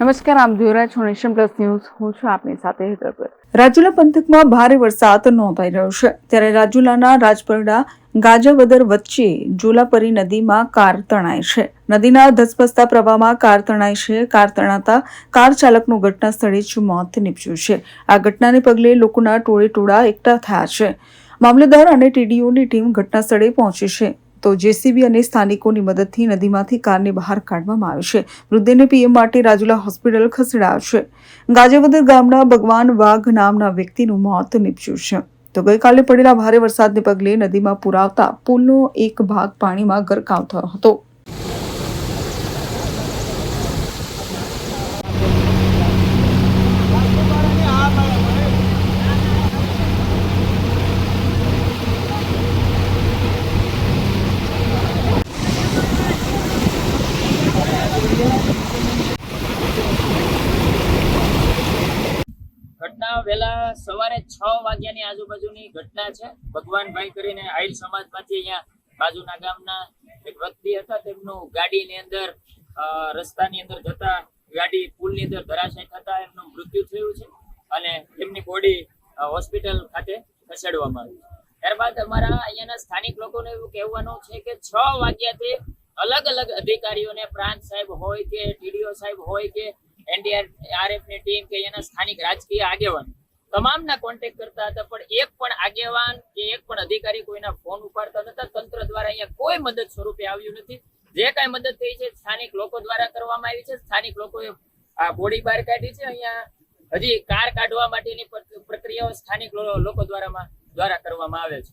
નમસ્કાર આપ જોઈ રહ્યા છો નેશન પ્લસ ન્યૂઝ. હું છું આપની સાથે હેતર રાજુલા પંથકમાં ભારે વરસાદ નોંધાઈ રહ્યો છે. ત્યારે રાજુલાના રાજપરડા ગાજાવદર વચ્ચે જોલાપરી નદીમાં કાર તણાય છે. નદીના ધસપસતા પ્રવાહમાં કાર તણાય છે. કાર તણાતા કાર ચાલકનું ઘટના સ્થળે જ મોત નીપજ્યું છે. આ ઘટનાને પગલે લોકોના ટોળે ટોળા એકઠા થયા છે. મામલેદાર અને ટીડીઓની ટીમ ઘટના સ્થળે પહોંચી છે. તો જેસીબી અને સ્થાનિકોની મદદથી નદીમાંથી કારને બહાર કાઢવામાં આવી છે. મૃતદેહને પીએમ માટે રાજુલા હોસ્પિટલ ખસેડાયો છે. ગાજેવદર ગામના ભગવાન વાઘ નામના વ્યક્તિનું મોત નીપજ્યું છે. તો ગઈકાલે પડેલા ભારે વરસાદને પગલે નદીમાં પૂર આવતા પુલનો એક ભાગ પાણીમાં ગરકાવ થયો હતો. ઘટના સવારે છ વાગ્યાની આજુબાજુની ઘટના છે. ભગવાનભાઈ કરીને આહિર સમાજમાંથી અહીંયા બાજુના ગામના એક વ્યક્તિ હતા. તેમનું ગાડીની અંદર રસ્તાની અંદર જતા ગાડી પુલની અંદર ધરાશય થતા એમનું મૃત્યુ થયું છે અને તેમની બોડી હોસ્પિટલ ખાતે ખસેડવામાં આવી ત્યારબાદ અમારા અહીંયાના સ્થાનિક લોકોને એવું કહેવાનું છે કે છ વાગ્યાથી અલગ અલગ અધિકારીઓને પ્રાંત સાહેબ હોય કે ટીડીઓ સાહેબ હોય કે એનડીઆરએફ ટીમ કે એના સ્થાનિક રાજકીય આગેવાન તમામના કોન્ટેક્ટ કરતા હતા, પણ એક પણ આગેવાન કે એક પણ અધિકારી કોઈના ફોન ઉપાડતા નતા તંત્ર દ્વારા અહીંયા કોઈ મદદ સ્વરૂપે આવ્યું નથી. જે કાંઈ મદદ થઈ છે, સ્થાનિક લોકો દ્વારા કરવામાં આવી છે. સ્થાનિક લોકોએ આ બોડી બહાર કાઢી છે. અહીંયા હજી કાર કાઢવા માટેની પ્રક્રિયાઓ સ્થાનિક લોકો દ્વારા દ્વારા કરવામાં આવે છે.